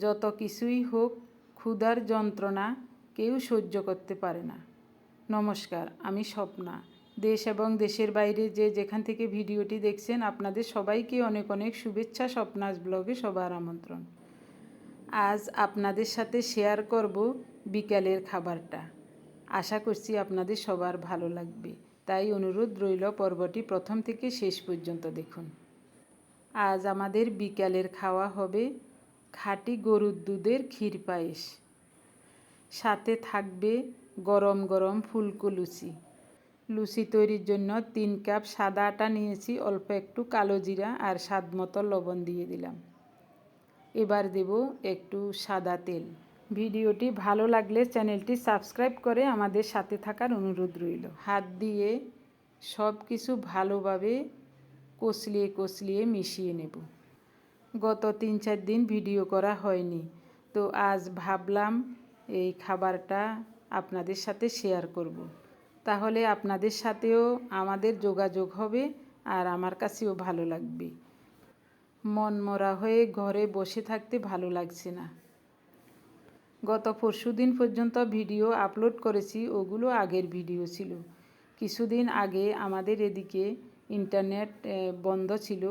যত কিছুই হোক, ক্ষুধার যন্ত্রণা কেউ সহ্য করতে পারে না। নমস্কার, আমি স্বপ্না। দেশ এবং দেশের বাইরে যে যেখান থেকে ভিডিওটি দেখছেন, আপনাদের সবাইকে অনেক অনেক শুভেচ্ছা স্বপ্নাস ব্লগে সবার আমন্ত্রণ। আজ আপনাদের সাথে শেয়ার করব বিকালের খাবারটা। আশা করছি আপনাদের সবার ভালো লাগবে। তাই অনুরোধ রইল পর্বটি প্রথম থেকে শেষ পর্যন্ত দেখুন। আজ আমাদের বিকালের খাওয়া হবে খাঁটি গরুর দুধের ক্ষীর পায়েস। সাথে থাকবে গরম গরম ফুলকো লুচি। লুচি তৈরির জন্য তিন কাপ সাদা আটা নিয়েছি, অল্প একটু কালো জিরা আর স্বাদ মতো লবণ দিয়ে দিলাম। এবার দেব একটু সাদা তেল। ভিডিওটি ভালো লাগলে চ্যানেলটি সাবস্ক্রাইব করে আমাদের সাথে থাকার অনুরোধ রইল। হাত দিয়ে সব কিছু ভালোভাবে কষলিয়ে কষলিয়ে মিশিয়ে নেব। গত তিন চার দিন ভিডিও করা হয়নি। তো আজ ভাবলাম এই খাবারটা আপনাদের সাথে শেয়ার করব। তাহলে আপনাদের সাথেও আমাদের যোগাযোগ হবে আর আমার কাছেও ভালো লাগবে। মন মরা হয়ে ঘরে বসে থাকতে ভালো লাগছে না। গত পরশু দিন পর্যন্ত ভিডিও আপলোড করেছি, ওগুলো আগের ভিডিও ছিল। কিছুদিন আগে আমাদের এদিকে ইন্টারনেট বন্ধ ছিল।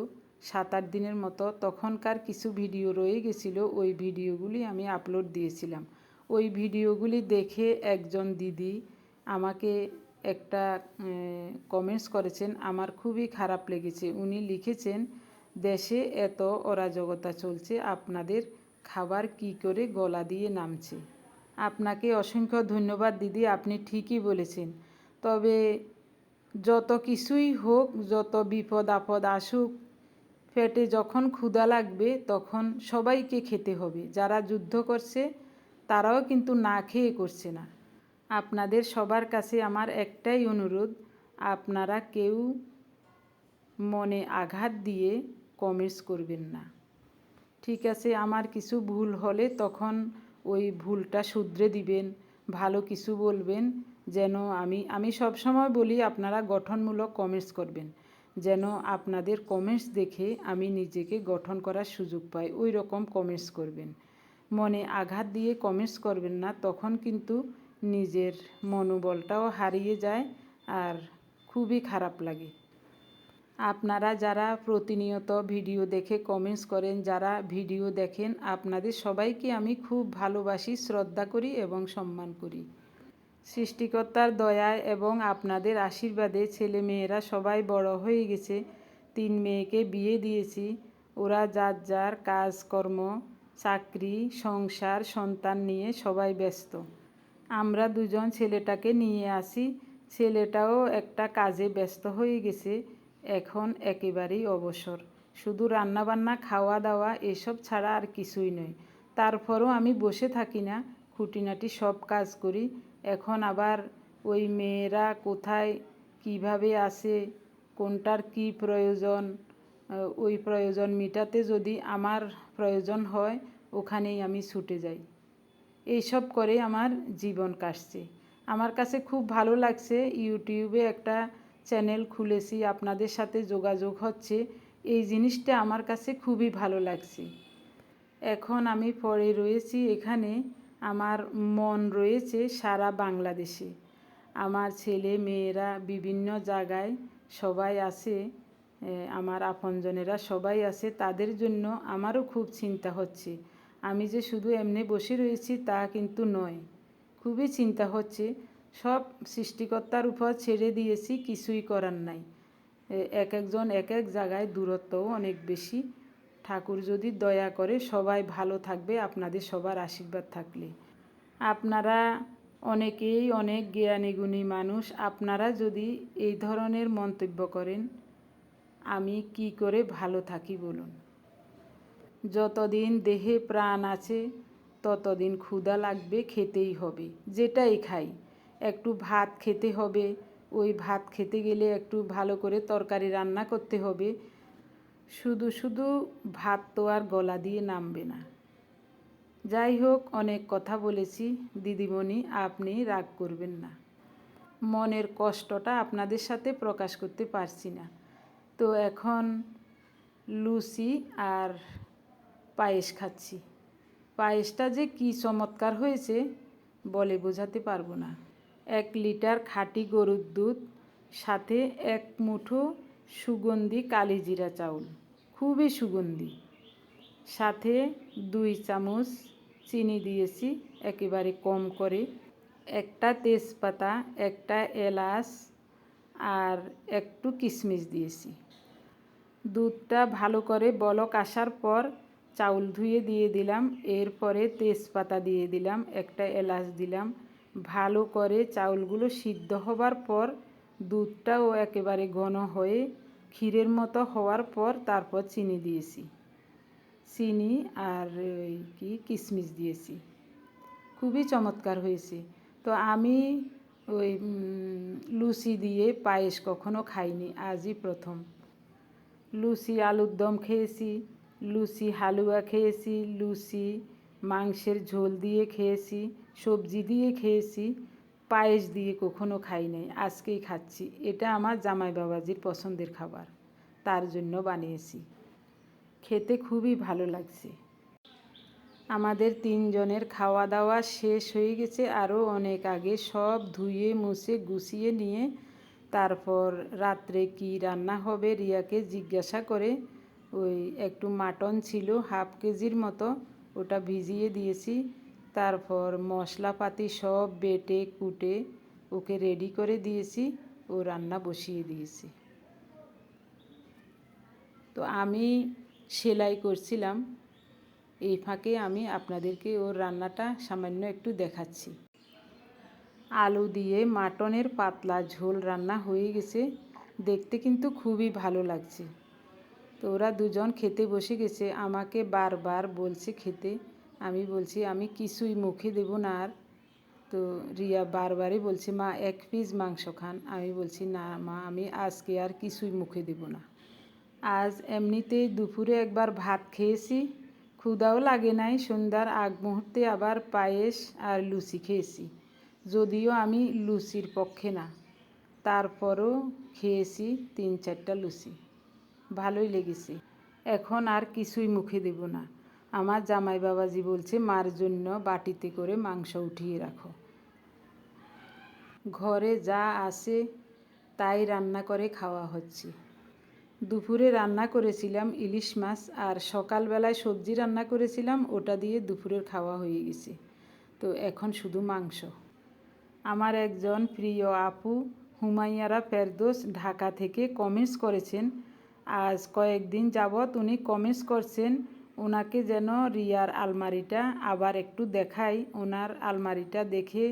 সাত আট দিনের মতো তখনকার কিছু ভিডিও রয়ে গেছিল, ওই ভিডিওগুলি আমি আপলোড দিয়েছিলাম। ওই ভিডিওগুলি দেখে একজন দিদি আমাকে একটা কমেন্টস করেছেন, আমার খুবই খারাপ লেগেছে। উনি লিখেছেন, দেশে এত অরাজকতা চলছে, আপনাদের খাবার কি করে গলা দিয়ে নামছে? আপনাকে অসংখ্য ধন্যবাদ দিদি, আপনি ঠিকই বলেছেন। তবে যত কিছুই হোক, যত বিপদ আপদ আসুক পেটে যখন ক্ষুধা লাগবে, তখন সবাইকে খেতে হবে। যারা যুদ্ধ করছে, তারাও কিন্তু না খেয়ে করছে না। আপনাদের সবার কাছে আমার একটাই অনুরোধ, আপনারা কেউ মনে আঘাত দিয়ে কমেন্টস করবেন না। ঠিক আছে, আমার কিছু ভুল হলে তখন ওই ভুলটা শুধরে দিবেন, ভালো কিছু বলবেন, যেন আমি আমি সবসময় বলি, আপনারা গঠনমূলক কমেন্টস করবেন। যেন আপনাদের কমেন্টস দেখে আমি নিজেকে গঠন করার সুযোগ পাই। ওই রকম কমেন্টস করবেন। মনে আঘাত দিয়ে কমেন্টস করবেন না, তখন কিন্তু নিজের মনোবলটাও হারিয়ে যায় আর খুবই খারাপ লাগে। আপনারা যারা প্রতিনিয়ত ভিডিও দেখে কমেন্টস করেন, যারা ভিডিও দেখেন, আপনাদের সবাইকে আমি খুব ভালোবাসি, শ্রদ্ধা করি এবং সম্মান করি। সৃষ্টিকর্তার দয়ায় এবং আপনাদের আশীর্বাদে ছেলে মেয়েরা সবাই বড় হয়ে গেছে। তিন মেয়েকে বিয়ে দিয়েছি। ওরা যার যার কাজকর্ম, চাকরি, সংসার, সন্তান নিয়ে সবাই ব্যস্ত। আমরা দুজন ছেলেটাকে নিয়ে আসি। ছেলেটাও একটা কাজে ব্যস্ত হয়ে গেছে। এখন একেবারেই অবসর। শুধু রান্নাবান্না খাওয়া দাওয়া এসব ছাড়া আর কিছুই নয়। তারপরও আমি বসে থাকি না। খুঁটিনাটি সব কাজ করি। এখন আবার ওই মেয়েরা কোথায়, কীভাবে আসে, কোনটার কি প্রয়োজন ওই প্রয়োজন মিটাতে যদি আমার প্রয়োজন হয়, ওখানেই আমি ছুটে যাই। এইসব করে আমার জীবন কাটছে। আমার কাছে খুব ভালো লাগছে, ইউটিউবে একটা চ্যানেল খুলেছি, আপনাদের সাথে যোগাযোগ হচ্ছে, এই জিনিসটা আমার কাছে খুবই ভালো লাগছে। এখন আমি পরে রয়েছি এখানে আমার মন রয়েছে সারা বাংলাদেশে। আমার ছেলে, মেয়েরা বিভিন্ন জায়গায় সবাই আছে আমার আপনজনেরা সবাই আছে, তাদের জন্য আমারও খুব চিন্তা হচ্ছে। আমি যে শুধু এমনি বসে রয়েছি তা কিন্তু নয়, খুবই চিন্তা হচ্ছে। সব সৃষ্টিকর্তার উপর ছেড়ে দিয়েছি, কিছুই করার নাই। এক একজন এক এক জায়গায় দূরত্বও অনেক বেশি। ঠাকুর যদি দয়া করে সবাই ভালো থাকবে, আপনাদের সবার আশীর্বাদ থাকলে। আপনারা অনেকেই অনেক জ্ঞানী গুণী মানুষ, আপনারা যদি এই ধরনের মন্তব্য করেন, আমি কি করে ভালো থাকি বলুন? যতদিন দেহে প্রাণ আছে, ততদিন ক্ষুধা লাগবে, খেতেই হবে। যেটাই খাই, একটু ভাত খেতে হবে, ওই ভাত খেতে গেলে একটু ভালো করে তরকারি রান্না করতে হবে শুধু শুধু ভাত তো আর গলা দিয়ে নামবে না। যাই হোক, অনেক কথা বলেছি। দিদিমণি, আপনি রাগ করবেন না। মনের কষ্টটা আপনাদের সাথে প্রকাশ করতে পারছি না। তো এখন লুচি আর পায়েস খাচ্ছি। পায়েসটা যে কী চমৎকার হয়েছে, বলে বোঝাতে পারব না। এক লিটার খাঁটি গরুর দুধ, সাথে এক মুঠো সুগন্ধি কালিজিরা চাউল। খুবই সুগন্ধি। সাথে দুই চামচ চিনি দিয়েছি, একেবারে কম করে। একটা তেজপাতা, একটা এলাচ আর একটু কিশমিশ দিয়েছি। দুধটা ভালো করে বলক আসার পর চাউল ধুয়ে দিয়ে দিলাম। এরপরে তেজপাতা দিয়ে দিলাম, একটা এলাচ দিলাম। ভালো করে চাউলগুলো সিদ্ধ হবার পর দুধটাও একেবারে ঘন হয়ে ক্ষীরের মতো হওয়ার পর তারপর চিনি দিয়েছি। চিনি আর কি কিশমিশ দিয়েছি। খুবই চমৎকার হয়েছে। তো আমি ওই লুচি দিয়ে পায়েস কখনো খাইনি, আজই প্রথম। লুচি আলুর দম খেয়েছি, লুচি হালুয়া খেয়েছি, লুচি মাংসের ঝোল দিয়ে খেয়েছি, সবজি দিয়ে খেয়েছি। পায়েস দিয়ে কখনো খাই নাই, আজকেই খাচ্ছি। এটা আমার জামাই বাবাজির পছন্দের খাবার। তার জন্য বানিয়েছি। খেতে খুবই ভালো লাগছে। আমাদের তিনজনের খাওয়া দাওয়া শেষ হয়ে গেছে। আরও অনেক আগে সব ধুয়ে, মুছে, গুছিয়ে নিয়ে তারপর রাত্রে কি রান্না হবে রিয়াকে জিজ্ঞাসা করে ওই একটু মাটন ছিল, হাফ কেজির মতো। ওটা ভিজিয়ে দিয়েছি। তারপর মশলাপাতি সব বেটে, কুটে ওকে রেডি করে দিয়েছি। ও রান্না বসিয়ে দিয়েছি। তো আমি সেলাই করছিলাম। এই ফাঁকে আমি আপনাদেরকে ওর রান্নাটা সামান্য একটু দেখাচ্ছি। আলু দিয়ে মাটনের পাতলা ঝোল রান্না হয়ে গেছে। দেখতে কিন্তু খুবই ভালো লাগছে। তো ওরা দুজন খেতে বসে গেছে। আমাকে বারবার বলছে খেতে। আমি বলছি, আমি কিছুই মুখে দেব না আর। তো রিয়া বারবারই বলছে, মা, এক পিস মাংস খান। আমি বলছি, না মা, আমি আজকে আর কিছুই মুখে দেব না। আজ এমনিতেই দুপুরে একবার ভাত খেয়েছি ক্ষুদাও লাগে নাই, সন্ধ্যার আগ মুহূর্তে আবার পায়েস আর লুচি খেয়েছি। যদিও আমি লুচির পক্ষে না, তারপরও খেয়েছি তিন চারটা লুচি। ভালোই লেগেছে। এখন আর কিছুই মুখে দেব না। আমার জামাই বাবাজি বলছে, মার জন্য বাটিতে করে মাংস উঠিয়ে রাখো। ঘরে যা আছে তাই রান্না করে খাওয়া হচ্ছে। দুপুরে রান্না করেছিলাম ইলিশ মাছ, আর সকালবেলায় সবজি রান্না করেছিলাম, ওটা দিয়ে দুপুরের খাওয়া হয়ে গেছে। তো এখন শুধু মাংস। আমার একজন প্রিয় আপু হুমাইয়ারা ফেরদোস ঢাকা থেকে কমেন্টস করেছেন। আজ কয়েকদিন যাবৎ উনি কমেন্টস করছেন ওনাকে যেন রিয়ার আলমারিটা আবার একটু দেখাই। ওনার আলমারিটা দেখে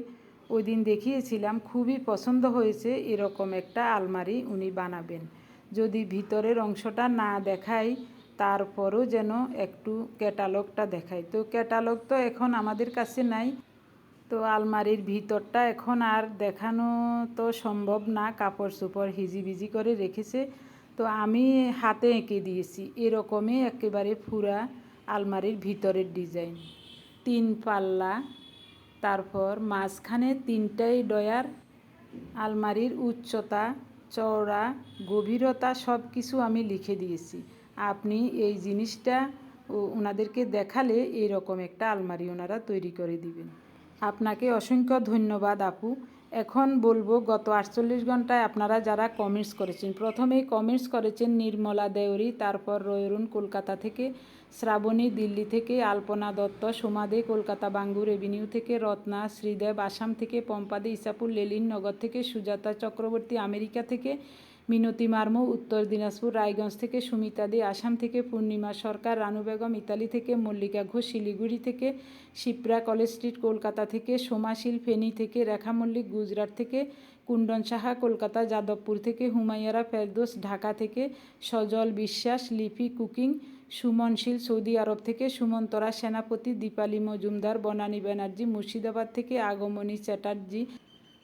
ওই দিন দেখিয়েছিলাম, খুবই পছন্দ হয়েছে এরকম একটা আলমারি উনি বানাবেন। যদি ভিতরের অংশটা না দেখাই, তারপরও যেন একটু ক্যাটালগটা দেখাই। তো ক্যাটালগ তো এখন আমাদের কাছে নাই। তো আলমারির ভিতরটা এখন আর দেখানো তো সম্ভব না। কাপড় চোপড় হিজিবিজি করে রেখেছে। তো আমি হাতে এঁকে দিয়েছি। এরকমই একেবারে পুরা আলমারির ভিতরের ডিজাইন। তিন পাল্লা, তারপর মাঝখানে তিনটাই ডয়ার, আলমারির উচ্চতা, চওড়া, গভীরতা সব কিছু আমি লিখে দিয়েছি। আপনি এই জিনিসটা ওনাদেরকে দেখালে এরকম একটা আলমারি ওনারা তৈরি করে দিবেন। আপনাকে অসংখ্য ধন্যবাদ আপু। এখন বলব, গত আটচল্লিশ ঘন্টায় আপনারা যারা কমেন্টস করেছেন, প্রথমেই কমেন্টস করেছেন নির্মলা দেউরি, তারপর রয়রুন কলকাতা থেকে, শ্রাবণী দিল্লি থেকে, আলপনা দত্ত সোমাদে কলকাতা, বাঙ্গুর এভিনিউ থেকে, রত্না, শ্রীদেব, আসাম থেকে পম্পাদে ইসাপুর, লেলিন নগর থেকে, সুজাতা চক্রবর্তী, আমেরিকা থেকে মিনতি মার্মু, উত্তর দিনাজপুর, রায়গঞ্জ থেকে সুমিতা দে, আসাম থেকে পূর্ণিমা সরকার, রানু বেগম, ইতালি থেকে মল্লিকা ঘোষ, শিলিগুড়ি থেকে শিপ্রা, কলেজ স্ট্রিট, কলকাতা থেকে সোমাশীল ফেনী থেকে রেখা মল্লিক, গুজরাট থেকে কুণ্ডন সাহা, কলকাতা, যাদবপুর থেকে হুমাইয়ারা ফেরদোস, ঢাকা থেকে সজল বিশ্বাস, লিপি কুকিং সুমনশীল সৌদি আরব থেকে সুমন্তরা সেনাপতি, দীপালি মজুমদার, বনানী ব্যানার্জি, মুর্শিদাবাদ থেকে আগমনী চ্যাটার্জি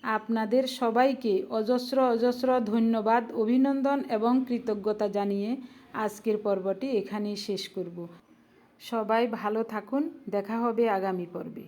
আপনাদের সবাইকে অজস্র অজস্র ধন্যবাদ, অভিনন্দন এবং কৃতজ্ঞতা জানিয়ে আজকের পর্বটি এখানেই শেষ করব। সবাই ভালো থাকুন, দেখা হবে আগামী পর্বে।